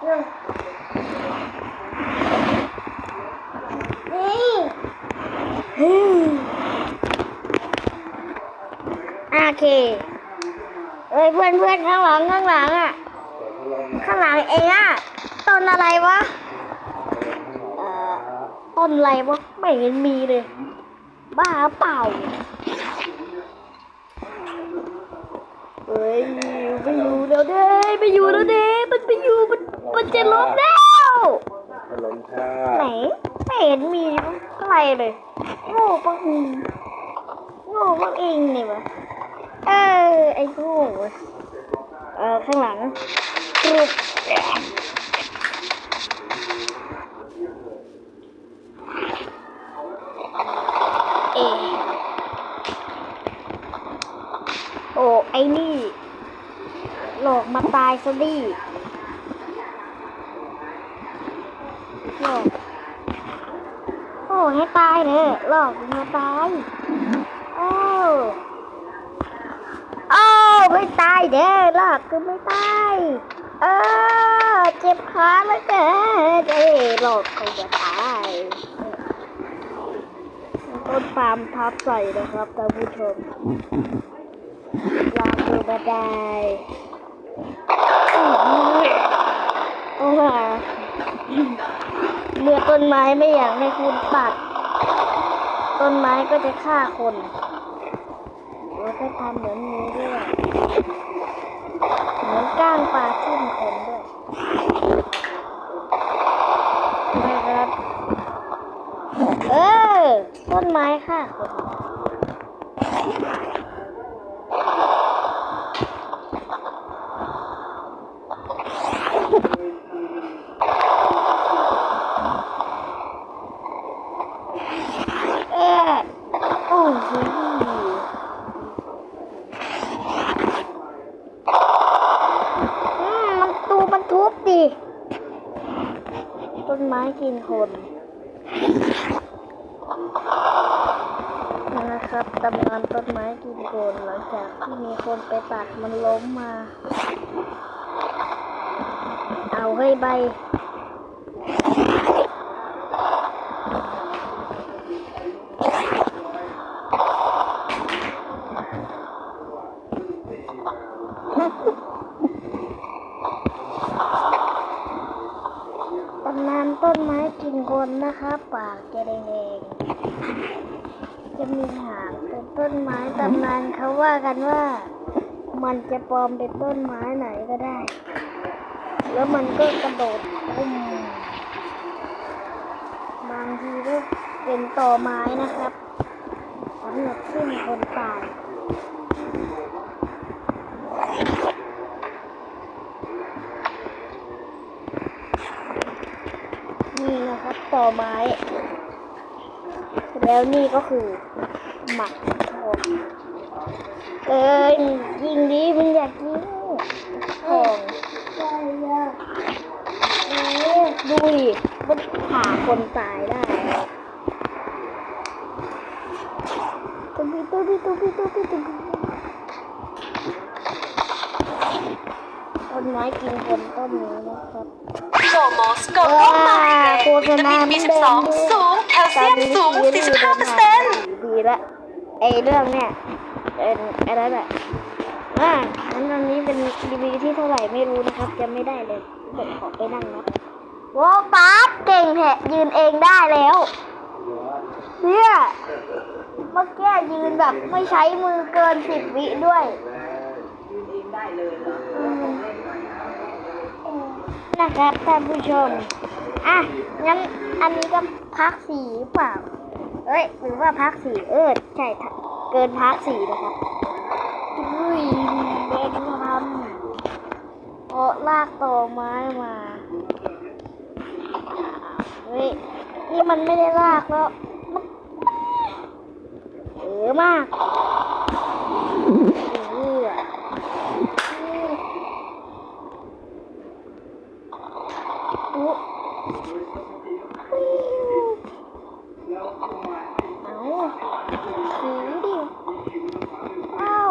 โอเค เอ้ยเพื่อนเพื่อนข้างหลังข้างหลังอะ ข้างหลังเองอะ ต้นอะไรวะเออต้นอะไรวะ ไม่เห็นมีเลย บ้าเปล่าเอ้ยไม่อยู่แล้วเด้ไม่อยู่แล้วเด้มันไม่อยู่มัน มันจะล้มแล้วถนนชาไหนไม่เห็นมีอะไรเลยโง่ปังโง่ปังเองนี่วะเออไอ้โง่เว้ยเออข้างหลังกรุบเอโอ้ไอ้นี่ หลอกมาตายซะดิหลอก โอ้ให้ ตายเลยหลอกมาตายโอ้โอ้ไม่ตายเด้อหลอกคือไม่ตายเออเจ็บขาแล้วเกินเอ้หลอกเขาจะตายต้นปาล์มทับใส่นะครับท่านผู้ชมลากดูมาได้โอ้โหเมื่อต้นไม้ไม่อยากให้คุณตัด ต้นไม้ก็จะฆ่าคน แล้วก็ทำเหมือนนี้ด้วย เหมือนก้างปลาทิ่มคนด้วยนะครับ เออ ต้นไม้ฆ่าคนเออโอ้โหอืมมันตูมันทุบดิ ต้นไม้ กินคนนะครับตำนานต้นไม้กินคนหลังจากที่มีคนไปตัดมันล้มมา เอาให้ใบ ตำนานต้นไม้กินคนนะคะปากจะแดงๆจะมีหางเป็นต้นไม้ตำนานเขาว่ากันว่า มันจะ ปลอมเป็นต้นไม้ไหนก็ได้ แล้วมันก็กระโดดตุ้มบางทีก็เป็นต่อไม้นะครับสำหรับขึ้นคนตายนี่นะครับต่อไม้ แล้วนี่ก็คือหมักทอง เอ้ยยิงดีมันอยากยิงทองใช่ยากดูดิมันผ่าคนตายได้ตุ๊บิตุ๊บิตุ๊บิตุ๊บิตุ๊บิต้นไม้กินคนต้นนี้นะครับโซโมสกดร่องมาเกรดวิตามิน B12 สูง แคลเซียมสูง 45%ดีละไอเรื่องเนี่ยเป็น อะไรแบบอ่านั้นอันนี้เป็นรีวิวที่เท่าไหร่ไม่รู้นะครับจะไม่ได้เลยเดี๋ยวขอไปนั่งนะโว้ป๊าบเก่งแผะยืนเองได้แล้วเนี่ยเมื่อกี้ยืนแบบไม่ใช้มือเกินสิบวิด้วยอืมนะครับท่านผู้ชม อะ งั้นอันนี้ก็พักสีหรือเปล่า เอ้ย หรือว่าพักสีเออใช่ค่ะ เกินพักสีนะครับอุ้ยเบนทำเพราะลากต่อไม้มา เฮ้ย นี่มันไม่ได้ลากแล้ว มันเออมากเอออุ๊เอาถือดิ เอ้า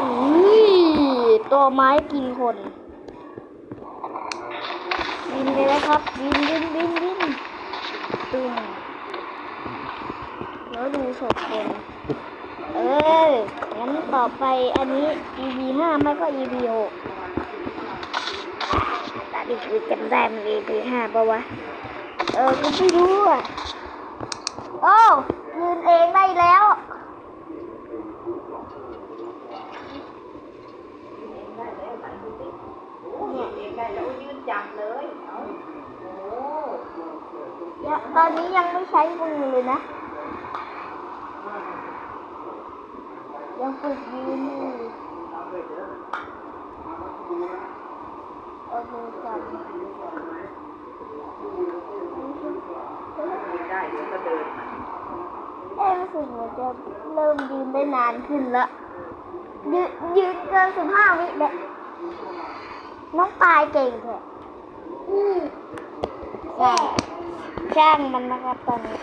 อุ้ยต้น อ ไม้กินคนบินไปแล้วครับบินบินบินบินตึมแล้วดูศพคนเอองั้นต่อไปอันนี้ EP ห้าไม่ก็ EP หกตอนนี้คือจำได้มัน EP ห้าปะวะ เออกูไม่รู้อะโอ้ยืนเองได้แล้ว เนี่ยตอนนี้ยังไม่ใช้มือเลยนะ ยังฝึกยืนอยู่เอามือจับเอ้รู้สึกเหมือนจะเริ่มยืนได้นานขึ้นละยืนยืนเกินสิบห้าวิเลยน้องปลายเก่งแท้อืม ช่างช่างมันนะครับตอนนี้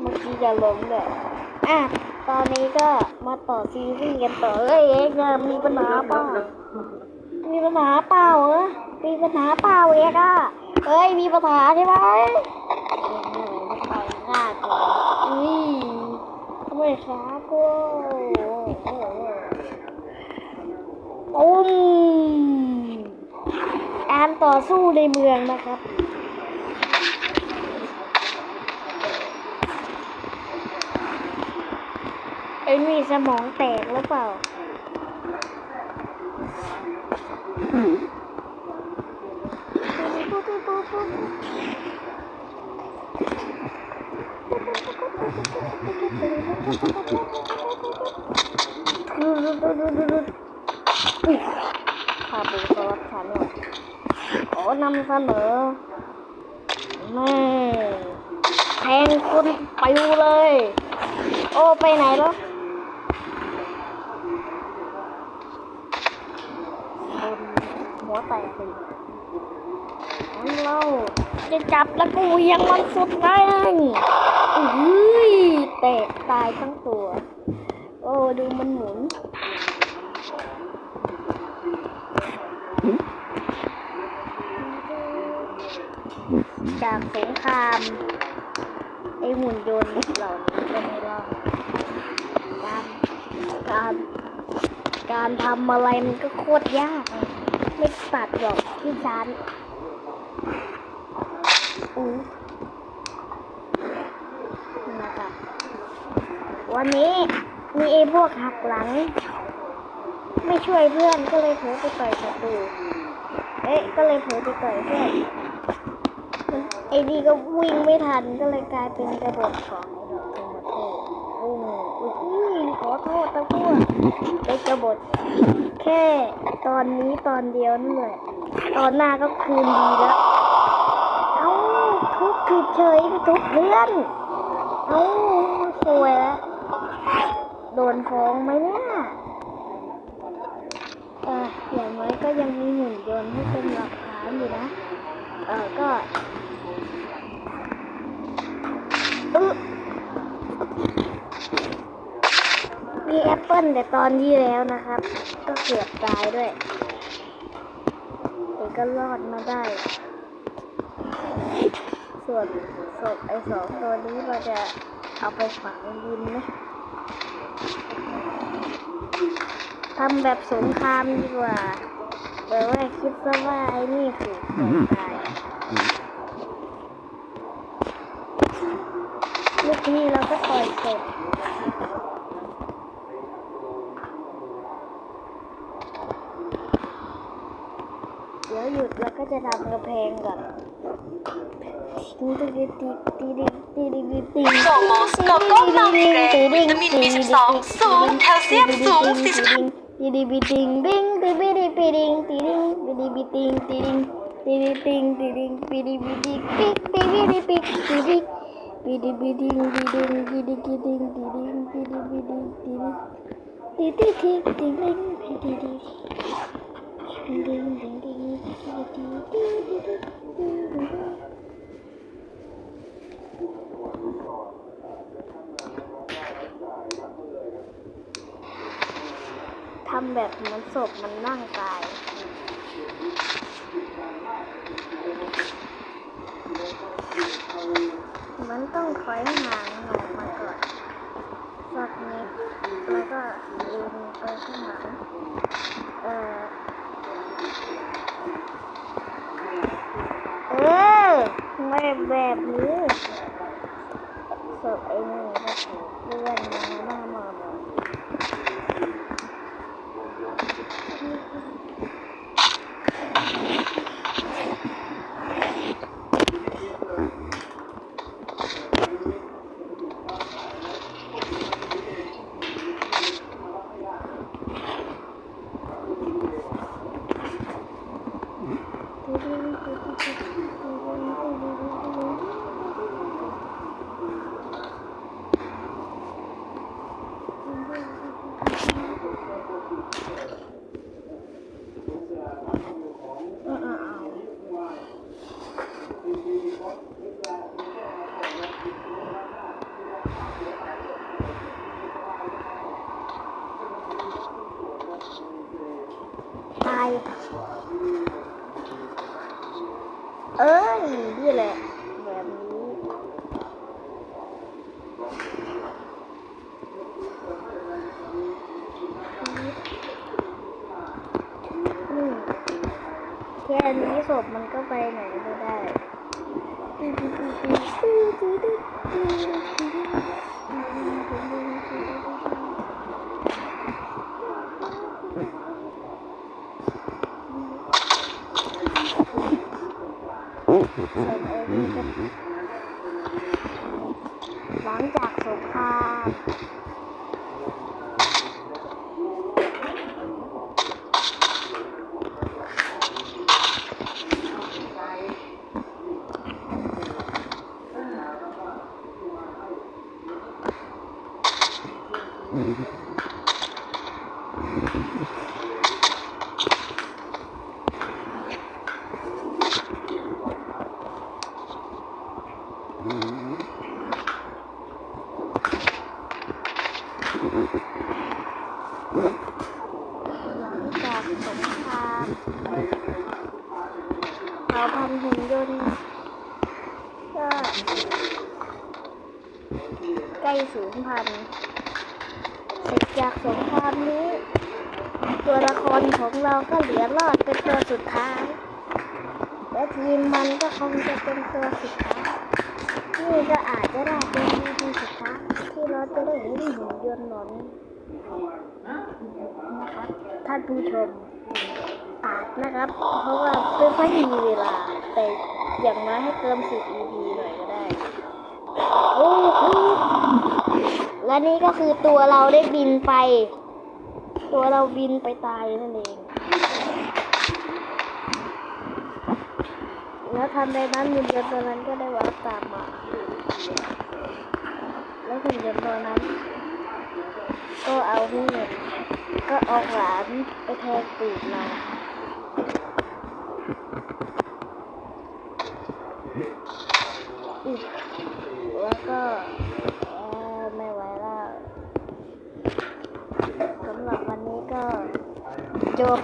เมื่อกี้จะล้มเลยอะตอนนี้ก็มาต่อซีรีส์กันต่อเอ้ยเอ็กซ์อะมีปัญหาเปล่ามีปัญหาเปล่าเหรอมีปัญหาเปล่าเอ็กซ์อะเอ้ยมีปัญหาใช่ไหมต่อยหน้าก่อนนี่ทำไมขากูตุ้ม การต่อสู้ในเมืองนะครับเอ็งมีสมองแตกหรือเปล่าอุ๊ยพาบุกสวัสดิ์ฉันเนี่ยโอ้นำ เสนอแม่แทงคุณปิวเลย โอ้ ไปไหนแล้วคนหัวแตกเลยงั้นเราจะจับแล้วก็เหวียงมันสุดแรงอุ้ยแตกตายทั้งตัว โอ้ ดูมันหมุน จากสงครามไอหุ่นยนต์เหล่านี้ก็ไม่รอดการการการทำอะไรมันก็โคตรยาก ไม่ตัดหรอกที่ชันอู้นะคะวันนี้มีไอพวกหักหลัง ไม่ช่วยเพื่อนก็เลยเผลอไปต่อยศัตรูเอ๊ะก็เลยเผลอไปต่อยเพื่อน ไอ้ดีก็วิ่งไม่ทันก็เลยกลายเป็นกระบอกของไอ้ดอกเทอร์โมเทโอ้อุ้ยขอโทษตะพวกไปกระบดแค่ตอนนี้ตอนเดียวนั่นแหละตอนหน้าก็คืนดีแล้วเอ้าทุบผิดเฉยไปทุบเพื่อนเอ้าสวยแล้วโดนฟ้องไหมเนี่ยเอออย่างน้อยก็ยังมีหุ่นยนต์ให้เป็นหลักฐานอยู่นะ เออก็อึ มีแอ ปเปิลแต่ตอนที่แล้วนะครับ ก็เกือบตายด้วยแต่ก็รอดมาได้ ส่วนศพไอ้สองตัวนี้เราจะเอาไปฝังดินนะทำแบบสงครามดีกว่าแต่ว่าคิดซะว่าไอ้นี่ถูกแทงตายลูกพี่เราก็ปล่อยศพ เดี๋ยวหยุด แล้วก็จะทำกระแพงก่อนตีดีตีตีดีตีดีตีโซโมสโกโก้มัลติเกรดวิตามิน B12 สูงแคลเซียมสูง45ตีดีบีติงบิงตีบีดีปีดิงตีดิงบีดีบีติงตีดิงตีดีติงตีดิงปีดีบีดีปิกตีบีดีปิกตีบิกปีดีบีดิงตีดิงปีดีกีดิงตีดิงปีดีบีดิงตีดิงตีตีทีตีดิงปีดีดี ทำแบบมันศพมันนั่งตาย มันต้องคอยหางออกมาก่อนสักนิดแล้วก็ดึงไปข้างหลังเอ่อ ไม่แบบนี้ศพไอ้นี่ก็เลื่อนมาบ้ามาหมดเออเออเอาตาย เอ้ย นี่แหละ แบบนี้ แค่นี้ศพมันก็ไปไหนไม่ได้ หลังจากสงครามหลังจากสงคราม เผ่าพันหุ่นยนต์ก็ใกล้สูญพันเสร็จจากสงครามนี้ ตัวละครของเราก็เหลือรอดเป็นตัวสุดท้าย และทีมมันก็คงจะเป็นตัวสุดท้ายนี่ก็อาจจะได้เป็นทีสุดท้ายที่เราจะได้เห็นหุ่นยนต์หนอนนะครับท่านผู้ชม อาจนะครับ เพราะว่าไม่ค่อยมีเวลา แต่อย่างน้อยให้เติมสิบ EP หน่อยก็ได้ โอ้โหและนี่ก็คือตัวเราได้บินไป ตัวเราบินไปตายนั่นเอง แล้วทันใดนั้นหุ่นยนต์ตัวนั้นก็ได้วาร์ปตามมา แล้วหุ่นยนต์ตัวนั้น ก็เอามีดก็เอาหลานไปแทงตูดเรา แล้วก็เออไม่ไหวแล้วสำหรับวันนี้ก็จบ